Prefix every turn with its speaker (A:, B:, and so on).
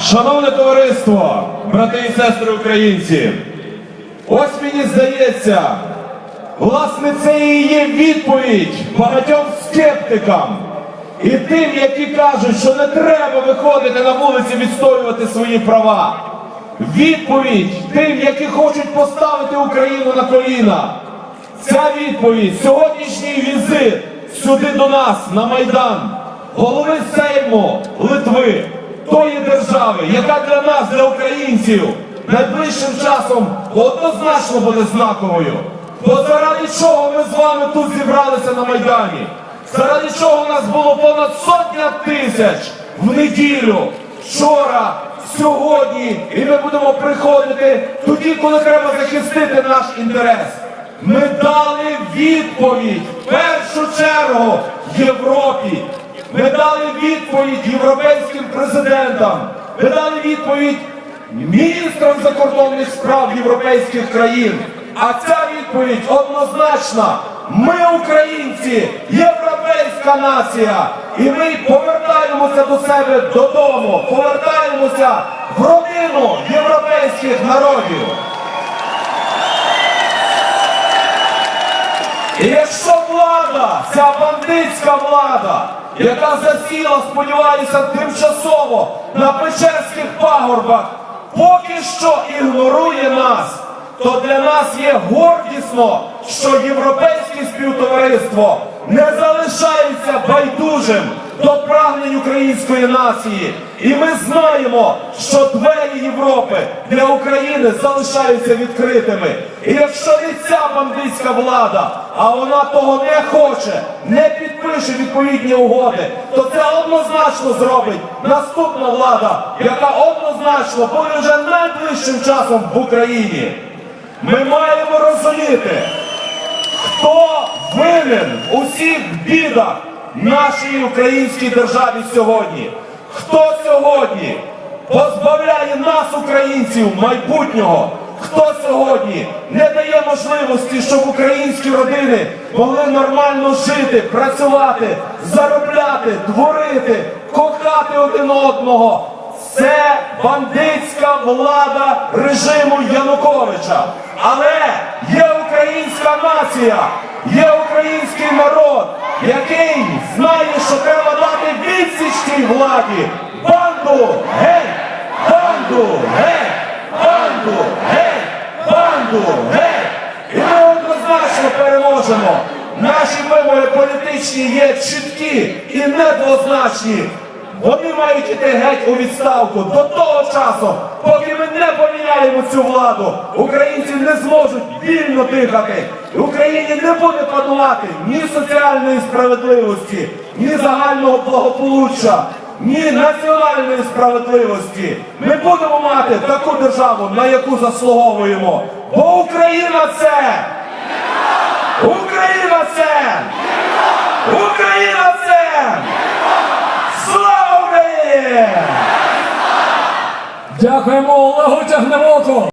A: Шановне товариство, брати і сестри українці, ось мені здається, власне, це і є відповідь багатьом скептикам і тим, які кажуть, що не треба виходити на вулиці відстоювати свої права. Відповідь тим, які хочуть поставити Україну на коліна. Ця відповідь, сьогоднішній візит сюди до нас, на Майдан, голови Сейму Литви, тої держави, яка для нас, для українців, найближчим часом однозначно буде знаковою. Бо заради чого ми з вами тут зібралися на Майдані? Заради чого у нас було понад сотня тисяч в неділю, вчора, сьогодні, і ми будемо приходити тоді, коли треба захистити наш інтерес. Ми дали відповідь в першу чергу Європі. Ми дали відповідь європейським президентам. Ми дали відповідь міністрам закордонних справ європейських країн. А ця відповідь однозначна. Ми, українці, європейська нація, і ми повертаємося до себе додому, повертаємося в родину європейських народів. І якщо влада, ця бандитська влада, яка засіла, сподіваюся, тимчасово на Печерських пагорбах, поки що ігнорує нас, то для нас є гордісно, що європейське співтовариство не залишається байдужим до прагнень української нації. І ми знаємо, що двері Європи для України залишаються відкритими. І якщо не ця бандитська влада, а вона того не хоче, не підпише відповідні угоди, то це однозначно зробить наступна влада, яка однозначно буде вже найближчим часом в Україні. Ми маємо розуміти, хто винен у всіх бідах нашій українській державі сьогодні? Хто сьогодні позбавляє нас, українців, майбутнього? Хто сьогодні не дає можливості, щоб українські родини могли нормально жити, працювати, заробляти, творити, кохати один одного? Це бандитська влада режиму Януковича. Але є українська нація, є український народ, який знає, що треба дати відсіч тій владі. Банду геть! Банду геть! Банду геть! Банду геть! І ми однозначно переможемо. Наші вимоги політичні є чіткі і недвозначні. Вони мають іти геть у відставку до того часу, поки ми не поміняємо цю владу. Українці не зможуть вільно дихати. В Україні не буде панувати ні соціальної справедливості, ні загального благополуччя, ні національної справедливості. Ми будемо мати таку державу, на яку заслуговуємо. Бо Україна це! Україна це! Україна це! Слава Україні!
B: Дякуємо Олегу Тягневоку!